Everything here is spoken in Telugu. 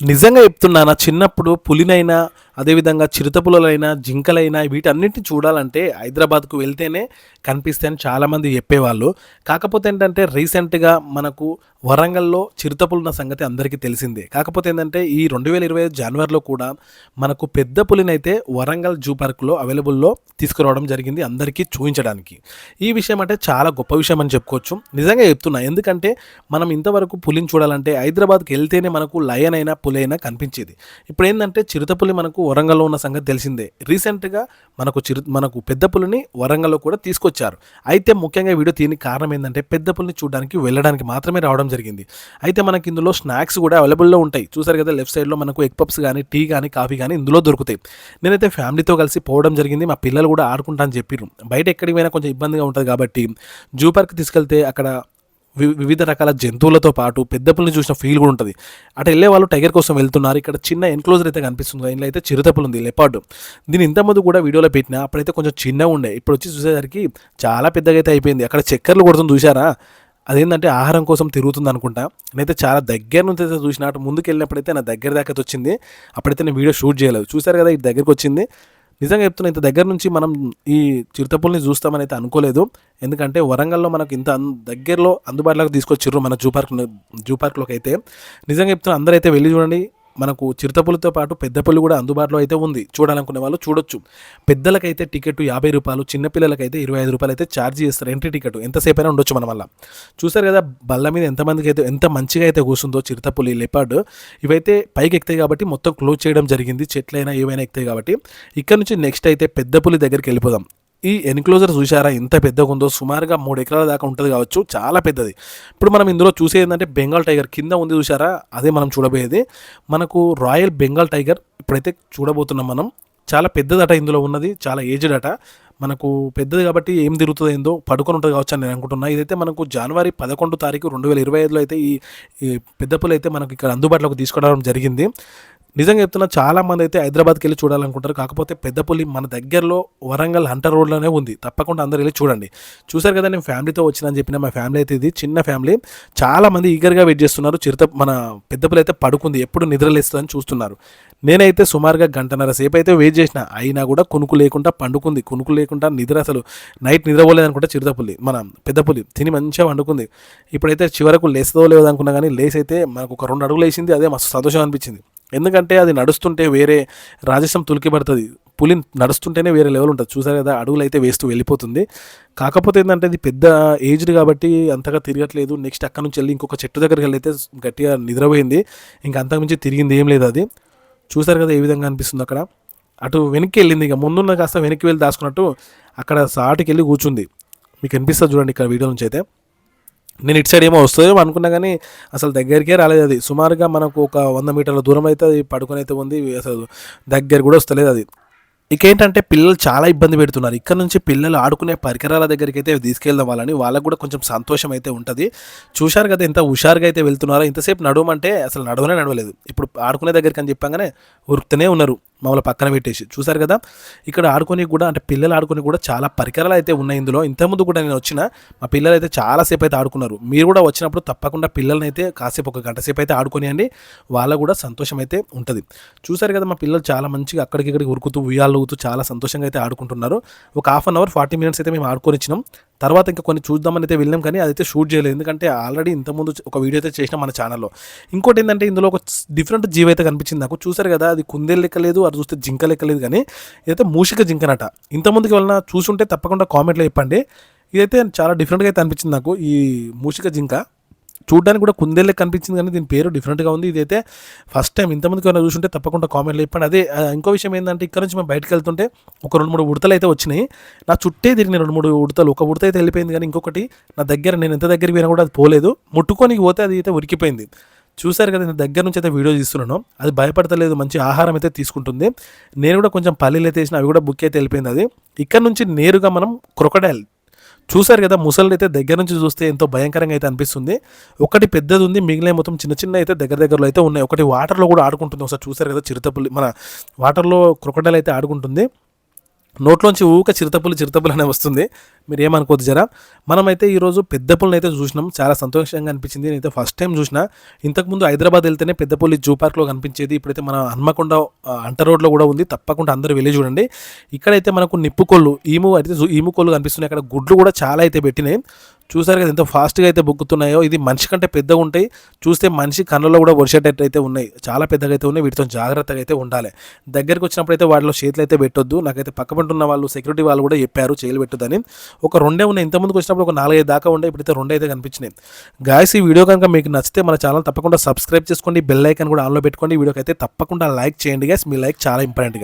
నిజంగా చెప్తున్నానా చిన్నప్పుడు పులినైనా అదేవిధంగా చిరుతపులలైనా జింకలైనా వీటన్నిటిని చూడాలంటే హైదరాబాద్కు వెళ్తేనే కనిపిస్తాయని చాలామంది చెప్పేవాళ్ళు. కాకపోతే ఏంటంటే రీసెంట్గా మనకు వరంగల్లో చిరుతపులు ఉన్న సంగతి అందరికీ తెలిసిందే. కాకపోతే ఏంటంటే ఈ రెండు వేల ఇరవై ఐదు జనవరిలో కూడా మనకు పెద్ద పులినైతే వరంగల్ జూ పార్క్లో అవైలబుల్లో తీసుకురావడం జరిగింది అందరికీ చూపించడానికి. ఈ విషయం అంటే చాలా గొప్ప విషయం అని చెప్పుకోవచ్చు. నిజంగా చెప్తున్నా ఎందుకంటే మనం ఇంతవరకు పులిని చూడాలంటే హైదరాబాద్కి వెళ్తేనే మనకు లయన్ అయినా పులి అయినా కనిపించేది. ఇప్పుడు ఏంటంటే చిరుతపులి మనకు వరంగల్లో ఉన్న సంగతి తెలిసిందే. రీసెంట్గా మనకు చిరు మనకు పెద్ద పులిని వరంగల్లో కూడా తీసుకొచ్చారు. అయితే ముఖ్యంగా వీడియో దీనికి కారణం ఏంటంటే పెద్ద పులిని చూడడానికి వెళ్ళడానికి మాత్రమే రావడం జరిగింది. అయితే మనకి ఇందులో స్నాక్స్ కూడా అవైలబుల్లో ఉంటాయి. చూసారు కదా లెఫ్ట్ సైడ్లో మనకు ఎగ్ పప్స్ కానీ టీ కానీ కాఫీ కానీ ఇందులో దొరుకుతాయి. నేనైతే ఫ్యామిలీతో కలిసి పోవడం జరిగింది. మా పిల్లలు కూడా ఆడుకుంటా అని చెప్పారు బయట ఎక్కడికి పోయినా కొంచెం ఇబ్బందిగా ఉంటుంది కాబట్టి జూ పార్క్ తీసుకెళ్తే అక్కడ వివిధ రకాల జంతువులతో పాటు పెద్ద పుల్ని చూసిన ఫీల్ కూడా ఉంటుంది. అటు వెళ్ళే వాళ్ళు టైగర్ కోసం వెళ్తున్నారు. ఇక్కడ చిన్న ఎన్క్లోజర్ అయితే కనిపిస్తుంది. ఇందులో అయితే చిరుతపులు ఉంది లెపార్డ్. దీని ఇంతమంది కూడా వీడియోలో పెట్టినా అప్పుడైతే కొంచెం చిన్నగా ఉండే. ఇప్పుడు వచ్చి చూసేసరికి చాలా పెద్దగా అయితే అయిపోయింది. అక్కడ చక్కర్లు కొడుతుంది చూసారా అదేంటంటే ఆహారం కోసం తిరుగుతుంది అనుకుంటా. నేనైతే చాలా దగ్గర నుంచి అయితే చూసిన అటు ముందుకు వెళ్ళినప్పుడైతే నా దగ్గర దాకా వచ్చింది. అప్పుడైతే నేను వీడియో షూట్ చేయలేదు. చూసారు కదా ఇటు దగ్గరికి వచ్చింది. నిజంగా చెప్తున్నా ఇంత దగ్గర నుంచి మనం ఈ చిరుతపుల్ని చూస్తామని అయితే అనుకోలేదు. ఎందుకంటే వరంగల్లో మనకు ఇంత దగ్గరలో అందుబాటులోకి తీసుకొచ్చిర్రు మన జూ పార్క్ జూ పార్క్లోకి అయితే. నిజంగా చెప్తున్నా అందరూ అయితే వెళ్ళి చూడండి. మనకు చిరుతపులతో పాటు పెద్ద పులి కూడా అందుబాటులో అయితే ఉంది. చూడాలనుకునే వాళ్ళు చూడొచ్చు. పెద్దలకైతే టికెట్ యాభై రూపాయలు చిన్నపిల్లలకైతే ఇరవై ఐదు రూపాయలు అయితే ఛార్జ్ చేస్తారు ఎంట్రీ టికెట్ ఎంతసేపు అయినా ఉండొచ్చు మన వల్ల. చూసారు కదా బల్ల మీద ఎంతమందికి అయితే ఎంత మంచిగా అయితే కూర్చుందో చిరుతపులి లెపార్డ్. ఇవైతే పైకి ఎక్కుతాయి కాబట్టి మొత్తం క్లోజ్ చేయడం జరిగింది. చెట్లైనా ఏవైనా ఎక్కుతాయి కాబట్టి. ఇక్కడ నుంచి నెక్స్ట్ అయితే పెద్ద పులి దగ్గరికి వెళ్ళిపోదాం. ఈ ఎన్క్లోజర్ చూసారా ఎంత పెద్దగా ఉందో? సుమారుగా మూడు ఎకరాల దాకా ఉంటుంది కావచ్చు. చాలా పెద్దది. ఇప్పుడు మనం ఇందులో చూసేది ఏంటంటే బెంగాల్ టైగర్ కింద ఉంది చూసారా అదే మనం చూడబోయేది. మనకు రాయల్ బెంగాల్ టైగర్ ఇప్పుడైతే చూడబోతున్నాం మనం. చాలా పెద్దదట ఇందులో ఉన్నది. చాలా ఏజ్డ్ అట. మనకు పెద్దది కాబట్టి ఏం తిరుగుతుందో ఏందో పడుకొని ఉంటుంది కావచ్చు అని నేను అనుకుంటున్నా. ఇదైతే మనకు జనవరి పదకొండు తారీఖు రెండు వేల ఇరవై ఐదులో అయితే ఈ పెద్దపులు పెద్ద అయితే మనకు ఇక్కడ అందుబాటులోకి తీసుకురావడం జరిగింది. నిజంగా చెప్తున్నా చాలా మంది అయితే హైదరాబాద్కి వెళ్ళి చూడాలనుకుంటారు. కాకపోతే పెద్దపల్లి మన దగ్గరలో వరంగల్ హంటర్ రోడ్లోనే ఉంది. తప్పకుండా అందరు వెళ్ళి చూడండి. చూసారు కదా నేను ఫ్యామిలీతో వచ్చినని చెప్పిన మా ఫ్యామిలీ అయితే ఇది చిన్న ఫ్యామిలీ. చాలా మంది ఈగర్గా వెయిట్ చేస్తున్నారు. చిరుత మన పెద్దపల్లి అయితే పడుకుంది. ఎప్పుడు నిద్రలేస్తుందని చూస్తున్నారు. నేనైతే సుమారుగా గంటన్నర సేపు అయితే వెయిట్ చేసిన. అయినా కూడా కునుకు లేకుండా పండుకుంది. కునుకు లేకుండా నిద్ర అసలు నైట్ నిద్రపోలేదు అనుకుంటా చిరుతపులి మన పెద్ద తిని మంచిగా వండుకుంది ఇప్పుడైతే చివరకు లేస్తుందో లేదో అనుకున్నా కానీ లేసైతే మనకు ఒక రెండు అడుగులు వేసింది. అదే మస్తు సంతోషం అనిపించింది. ఎందుకంటే అది నడుస్తుంటే వేరే రాజసం తులికి పడుతుంది పులి నడుస్తుంటేనే వేరే లెవెల్ ఉంటుంది. చూసారు కదా అడుగులు అయితే వేస్తూ వెళ్ళిపోతుంది. కాకపోతే ఏంటంటే ఇది పెద్ద ఏజ్డ్ కాబట్టి అంతగా తిరగట్లేదు. నెక్స్ట్ అక్కడ నుంచి వెళ్ళి ఇంకొక చెట్టు దగ్గరికి వెళ్ళి అయితే గట్టిగా నిద్రపోయింది. ఇంకా అంతకుమించి తిరిగింది ఏం లేదు అది. చూసారు కదా ఏ విధంగా అనిపిస్తుంది అక్కడ. అటు వెనక్కి వెళ్ళింది ఇక. ముందున్న కాస్త వెనక్కి వెళ్ళి దాచుకున్నట్టు అక్కడ సాటికి వెళ్ళి కూర్చుంది. మీకు అనిపిస్తుంది చూడండి ఇక్కడ వీడియో నుంచి అయితే. నేను ఇటు సైడ్ ఏమో వస్తుందేమో అనుకున్నా కానీ అసలు దగ్గరికే రాలేదు అది. సుమారుగా మనకు ఒక వంద మీటర్ల దూరం అయితే అది పడుకొని అయితే ఉంది. అసలు దగ్గర కూడా వస్తలేదు అది. ఇక ఏంటంటే పిల్లలు చాలా ఇబ్బంది పెడుతున్నారు. ఇక్కడ నుంచి పిల్లలు ఆడుకునే పరికరాల దగ్గరికి అయితే తీసుకెళ్దాం వాళ్ళని. వాళ్ళకు కూడా కొంచెం సంతోషం అయితే ఉంటుంది. చూశారు కదా ఎంత హుషారుగా అయితే వెళ్తున్నారో? ఇంతసేపు నడవమంటే అసలు నడవనే నడవలేదు. ఇప్పుడు ఆడుకునే దగ్గరికి అని చెప్పగానే ఉరుకుతూనే ఉన్నారు. మమ్మల్ని పక్కన పెట్టేసి. చూసారు కదా? ఇక్కడ ఆడుకొని కూడా అంటే పిల్లలు ఆడుకొని కూడా చాలా పరికరాలు అయితే ఉన్నాయి ఇందులో. ఇంతకుముందు కూడా నేను వచ్చిన మా పిల్లలు అయితే చాలాసేపు అయితే ఆడుకున్నారు. మీరు కూడా వచ్చినప్పుడు తప్పకుండా పిల్లల్ని అయితే కాసేపు ఒక గంట సేపు అయితే ఆడుకొనియండి వాళ్ళకు కూడా సంతోషం అయితే ఉంటుంది. చూసారు కదా మా పిల్లలు చాలా మంచిగా అక్కడికి ఇక్కడికి ఉరుకుతూ ఉయ్యాలు ఊగుతూ చాలా సంతోషంగా అయితే ఆడుకుంటున్నారు. ఒక half an hour forty minutes అయితే మేము ఆడుకొని ఇచ్చినాం తర్వాత ఇంకా కొన్ని చూద్దామని అయితే వెళ్ళాం కానీ అదైతే షూట్ చేయలేదు. ఎందుకంటే ఆల్రెడీ ఇంతకుముందు ఒక వీడియో అయితే చేసినాం మన ఛానల్లో. ఇంకోటి ఏంటంటే ఇందులో ఒక డిఫరెంట్ జీవి అయితే కనిపించింది నాకు. చూసారు కదా అది కుందేలు లెక్క లేదు అది చూస్తే జింక లెక్కలేదు కానీ ఇదైతే మూషిక జింకనట. ఇంతకుముందుకి వెళ్ళిన చూసుంటే తప్పకుండా కామెంట్లో చెప్పండి. ఇదైతే చాలా డిఫరెంట్గా అయితే అనిపించింది నాకు ఈ మూషిక జింక. చూడడానికి కూడా కుందేళ్ళకి కనిపించింది కానీ దీని పేరు డిఫరెంట్గా ఉంది. ఇదైతే ఫస్ట్ టైం ఇంతమందికి ఏమైనా చూసుంటే తప్పకుండా కామెంట్లు చెప్పండి. అదే ఇంకో విషయం ఏంటంటే ఇక్కడ నుంచి మేము బయటకు వెళ్తుంటే ఒక రెండు మూడు ఉడతలు అయితే వచ్చినాయి. నా చుట్టే తిరిగిన రెండు మూడు ఉడతలు ఒక ఉడత అయితే వెళ్ళిపోయింది కానీ ఇంకొకటి నా దగ్గర నేను ఎంత దగ్గరికి పోయినా కూడా అది పోలేదు. ముట్టుకొని పోతే అది అయితే ఉరికిపోయింది. చూసారు కదా నేను దగ్గర నుంచి అయితే వీడియో తీస్తున్నాను. అది భయపడతలేదు మంచి ఆహారం అయితే తీసుకుంటుంది. నేను కూడా కొంచెం పల్లీలు అయితే వేసిన అవి కూడా బుక్ అయితే వెళ్ళిపోయింది అది. ఇక్కడ నుంచి నేరుగా మనం క్రొకడైల్ చూసారు కదా ముసళ్ళు అయితే దగ్గర నుంచి చూస్తే ఎంతో భయంకరంగా అయితే అనిపిస్తుంది. ఒకటి పెద్దది ఉంది మిగిలిన మొత్తం చిన్న చిన్న అయితే దగ్గర దగ్గరలో అయితే ఉన్నాయి. ఒకటి వాటర్లో కూడా ఆడుకుంటుంది. ఒకసారి చూసారు కదా చిరుతపుల్లి మన వాటర్లో క్రొకడైల్ అయితే ఆడుకుంటుంది. నోట్లోంచి ఊక చిరుతపులు చిరుతపులు అనే వస్తుంది. మీరు ఏమనుకోవద్దు జరా. మనమైతే ఈరోజు పెద్ద పుల్ని అయితే చూసినాం. చాలా సంతోషంగా అనిపించింది. నేనైతే ఫస్ట్ టైం చూసిన. ఇంతకుముందు హైదరాబాద్ వెళ్తేనే పెద్దపల్లి జూ పార్క్లో కనిపించేది. ఇప్పుడైతే మన హన్మకొండ అంట రోడ్లో కూడా ఉంది. తప్పకుండా అందరూ వెళ్ళి చూడండి. ఇక్కడైతే మనకు నిప్పుకోళ్ళు ఈము అయితే జూ- ఈము కోళ్ళు కనిపిస్తున్నాయి. అక్కడ గుడ్లు కూడా చాలా అయితే పెట్టినాయి. చూసారు కదా ఎంత ఫాస్ట్గా అయితే బొక్కుతున్నాయో. ఇది మనిషి కంటే పెద్దగా ఉంటాయి. చూస్తే మనిషి కన్నులో కూడా వర్షేటట్టు అయితే ఉన్నాయి. చాలా పెద్దగా అయితే ఉన్నాయి. వీటితో జాగ్రత్తగా అయితే ఉండాలి. దగ్గరికి వచ్చినప్పుడు అయితే వాటిలో చేతులు అయితే పెట్టొద్దు. నాకైతే పక్కపంట ఉన్న వాళ్ళు సెక్యూరిటీ వాళ్ళు కూడా చెప్పారు చేయలు పెట్టొద్దని. ఒక రెండే ఉన్నాయి. ఇంతకుముందుకు వచ్చినప్పుడు ఒక నాలుగైదు దాకా ఉండే ఇప్పుడైతే రెండు అయితే కనిపించినాయి. గాయస్ ఈ వీడియో కనుక మీకు నచ్చితే మన ఛానల్ తప్పకుండా సబ్స్క్రైబ్ చేసుకోండి. బెల్ ఐకన్ కూడా ఆన్లో పెట్టుకోండి. వీడియోకి అయితే తప్పకుండా లైక్ చేయండి గాయస్ మీ లైక్ చాలా ఇంపార్టెంట్